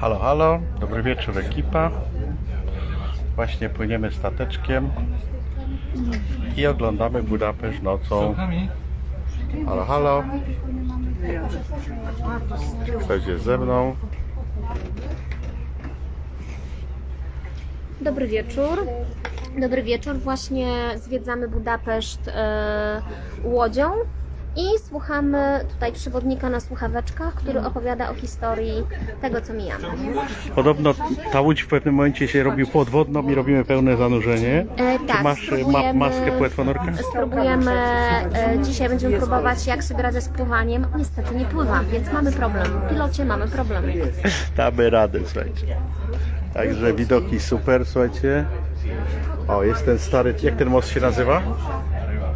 Halo, halo, dobry wieczór ekipa. Właśnie płyniemy stateczkiem i oglądamy Budapeszt nocą. Halo, halo. Ktoś jest ze mną. Dobry wieczór. Dobry wieczór. Właśnie zwiedzamy Budapeszt e, łodzią i słuchamy tutaj przewodnika na słuchaweczkach, który opowiada o historii tego, co mijamy. Podobno ta łódź w pewnym momencie się robi podwodną i robimy pełne zanurzenie. E, Czy tak, masz e, ma, spróbujemy- maskę płetwonorka? Spróbujemy, e, dzisiaj będziemy próbować jak sobie radzę z pływaniem. Niestety nie pływam, więc mamy problem. W pilocie mamy problem. Damy radę, słuchajcie. Także widoki super, słuchajcie. O, jest ten stary, jak ten most się nazywa?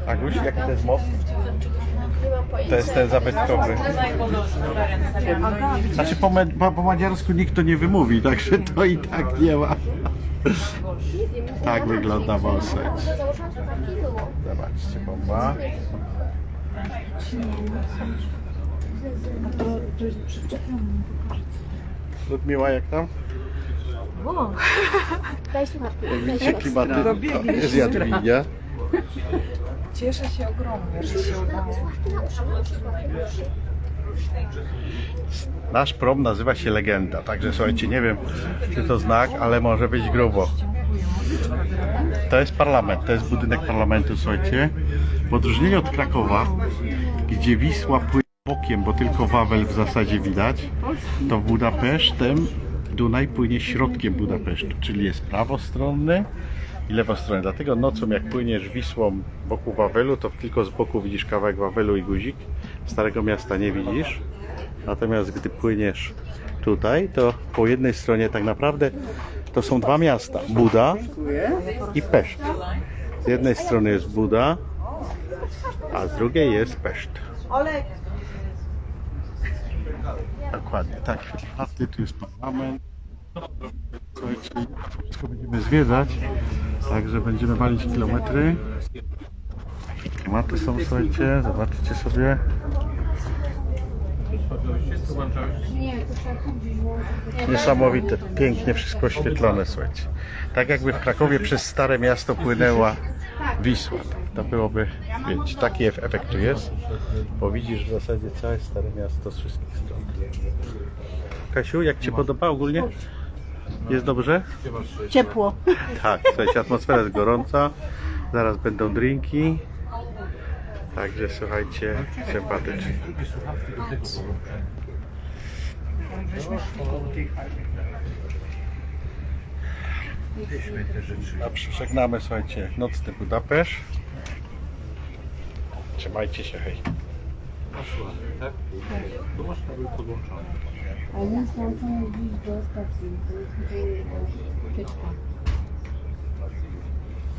Aguś, jaki to jest most? To jest ten zabytkowy. Znaczy po, me- po, po madziarsku nikt to nie wymówi, także to i tak nie ma. Tak wygląda słuchajcie. Zobaczcie, bomba. Ludmiła, jak tam? Daj słuchawki. Jak Daj widzicie słuchawki. klimaty, to jest Jadwigia. Cieszę się ogromnie, że się udało. Nasz prom nazywa się Legenda, także słuchajcie, nie wiem czy to znak, ale może być grubo. To jest parlament, to jest budynek parlamentu, słuchajcie. W odróżnieniu od Krakowa, gdzie Wisła płynie bokiem, bo tylko Wawel w zasadzie widać, to Budapesztem Dunaj płynie środkiem Budapesztu, czyli jest prawostronny i lewostronny. Dlatego nocą jak płyniesz Wisłą wokół Wawelu, to tylko z boku widzisz kawałek Wawelu i guzik. Starego miasta nie widzisz. Natomiast gdy płyniesz tutaj, to po jednej stronie tak naprawdę to są dwa miasta. Buda i Peszt. Z jednej strony jest Buda, a z drugiej jest Peszt. Dokładnie, tak. A ty tu jest parlament. Słuchajcie, wszystko będziemy zwiedzać, także będziemy walić kilometry. Klimaty są, słuchajcie, zobaczcie sobie. Niesamowite, pięknie wszystko oświetlone, słuchajcie. Tak jakby w Krakowie przez Stare Miasto płynęła Wisła. To byłoby, wiecie, taki efekt tu jest, bo widzisz w zasadzie całe Stare Miasto z wszystkich stron. Kasiu, jak Ci podoba ogólnie? Jest dobrze? Ciepło. Tak, słuchajcie, atmosfera jest gorąca, zaraz będą drinki. Także słuchajcie, sympatycznie. Dobrze, żegnamy, słuchajcie, nocny Budapeszt. Trzymajcie się, hej. A nie są to gdzieś do stacji, to jest tylko jedna tyczka.